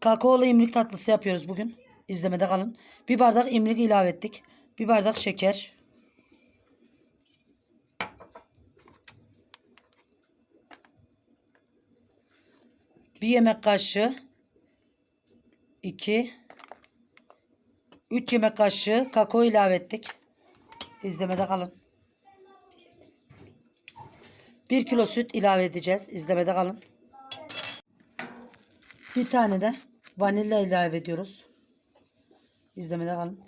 Kakaolu imlik tatlısı yapıyoruz bugün. İzlemede kalın. Bir bardak imlik ilave ettik. Bir bardak şeker. Bir yemek kaşığı. 2 3 yemek kaşığı kakao ilave ettik. İzlemede kalın. 1 kilo süt ilave edeceğiz. İzlemede kalın. Bir tane de vanilya ilave ediyoruz. İzlemede kalın.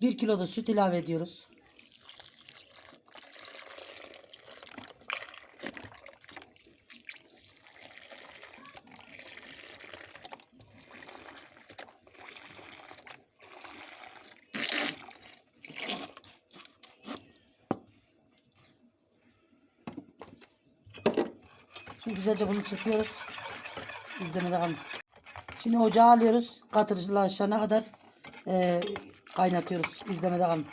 Bir kilo da süt ilave ediyoruz. Şimdi güzelce bunu çırpıyoruz. İzlemede kalın. Şimdi ocağa alıyoruz. Katırlaşana kadar e, kaynatıyoruz. İzlemede kalın.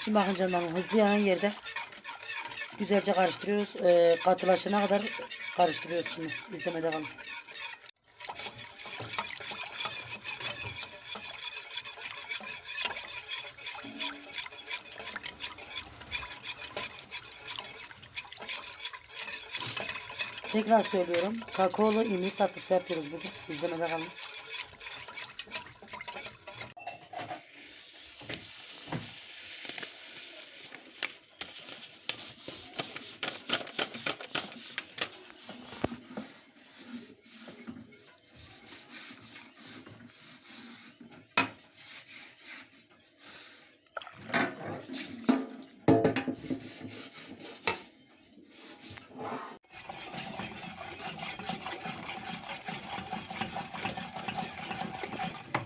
Şimdi bakın canlarım hızlı yanan yerde güzelce karıştırıyoruz. E, katılaşana kadar karıştırıyoruz şimdi. İzlemede kalın. Tekrar söylüyorum. Kakaolu imli tatlısı yapıyoruz bugün. İzlemede kalın.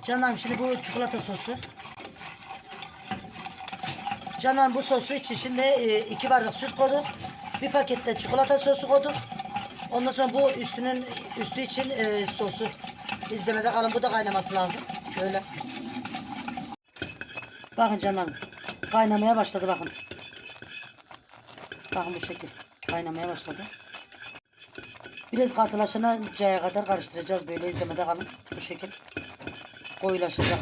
Canlarım şimdi bu çikolata sosu. Canlarım bu sosu için şimdi e, iki bardak süt koyduk. Bir pakette çikolata sosu koyduk. Ondan sonra bu üstünün üstü için e, sosu izlemede kalın. Bu da kaynaması lazım. Böyle. Bakın canlarım. Kaynamaya başladı bakın. Bakın bu şekil. Kaynamaya başladı. Biraz katılaşıncaya kadar karıştıracağız. Böyle izlemede kalın. Bu şekil koyulaşacak.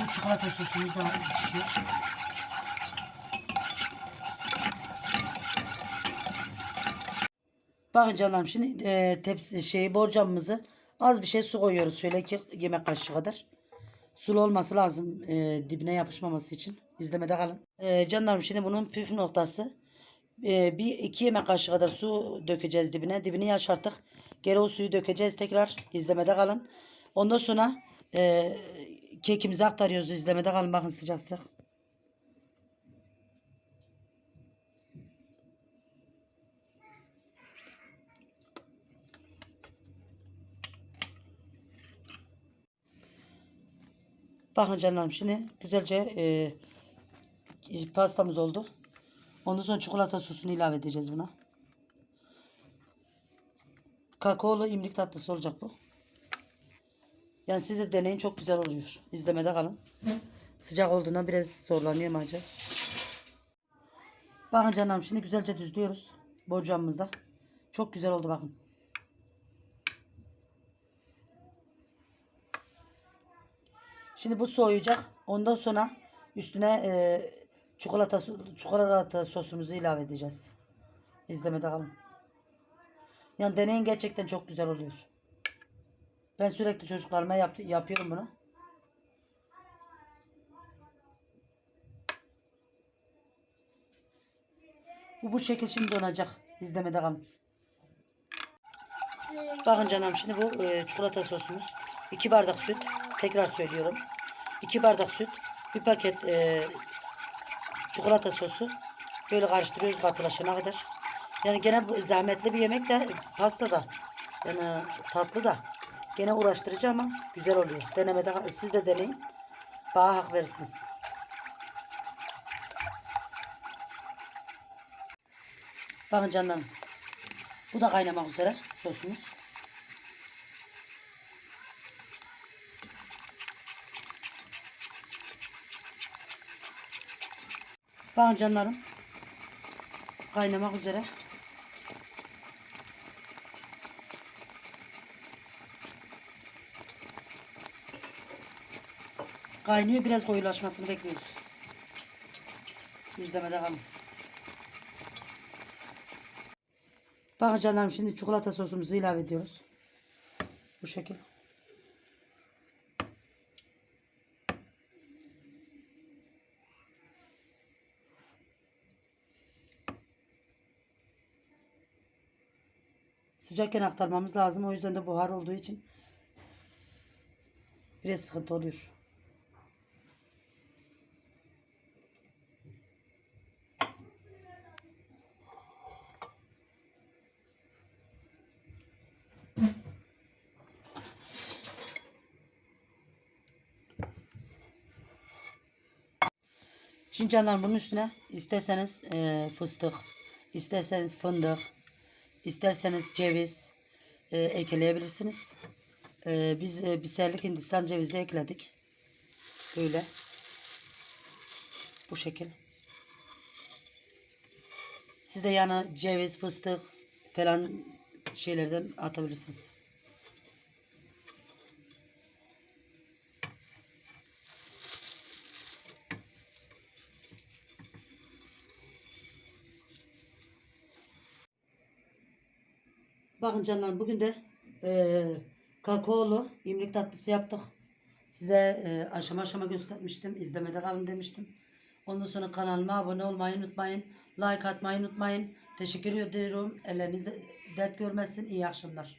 Bu çikolata sosumuz da pişiyor. Bakın canlarım şimdi e, tepsi şeyi borcamımızı az bir şey su koyuyoruz. Şöyle iki yemek kaşığı kadar. Sulu olması lazım e, dibine yapışmaması için. İzlemede kalın. E, canlarım şimdi bunun püf noktası. E, bir iki yemek kaşığı kadar su dökeceğiz dibine. Dibini yaşarttık. Geri o suyu dökeceğiz tekrar. İzlemede kalın. Ondan sonra e, kekimizi aktarıyoruz. İzlemede kalın. Bakın sıcak sıcak. Bakın canlarım şimdi güzelce e, pastamız oldu. Ondan sonra çikolata sosunu ilave edeceğiz buna. Kakaolu imlik tatlısı olacak bu. Yani siz de deneyin çok güzel oluyor. İzlemede kalın. Sıcak olduğundan biraz zorlanıyorum acı. Bakın canlarım şimdi güzelce düzlüyoruz. Borcamımıza. Çok güzel oldu bakın. Şimdi bu soğuyacak. Ondan sonra üstüne e, çikolata çikolata sosumuzu ilave edeceğiz. İzlemede kalın. Yani deneyin gerçekten çok güzel oluyor. Ben sürekli çocuklarıma yaptı, yapıyorum bunu. Bu bu şekil şimdi donacak. İzlemede kalın. Bakın canım şimdi bu e, çikolata sosumuz. 2 bardak süt. Tekrar söylüyorum. 2 bardak süt. Bir paket e, çikolata sosu. Böyle karıştırıyoruz katılaşana kadar. Yani gene bu zahmetli bir yemek de pasta da. Yani tatlı da. Gene uğraştırıcı ama güzel oluyor. Denemede siz de deneyin. Bana hak verirsiniz. Bakın canlarım. Bu da kaynamak üzere sosumuz. Bakın canlarım. Kaynamak üzere. Kaynıyor biraz koyulaşmasını bekliyoruz. İzlemede kalın. Bakın canlarım şimdi çikolata sosumuzu ilave ediyoruz. Bu şekil. Sıcakken aktarmamız lazım. O yüzden de buhar olduğu için biraz sıkıntı oluyor. Şimdi canlar bunun üstüne isterseniz e, fıstık, isterseniz fındık, isterseniz ceviz e, ekleyebilirsiniz. E, biz e, biserlik hindistan cevizi ekledik. Böyle. Bu şekil. Siz de yana ceviz, fıstık falan şeylerden atabilirsiniz. Bakın canlarım bugün de eee kakaolu imlik tatlısı yaptık. Size eee, aşama aşama göstermiştim. İzlemede kalın demiştim. Ondan sonra kanalıma abone olmayı unutmayın. Like atmayı unutmayın. Teşekkür ediyorum. Ellerinize dert görmesin. İyi akşamlar.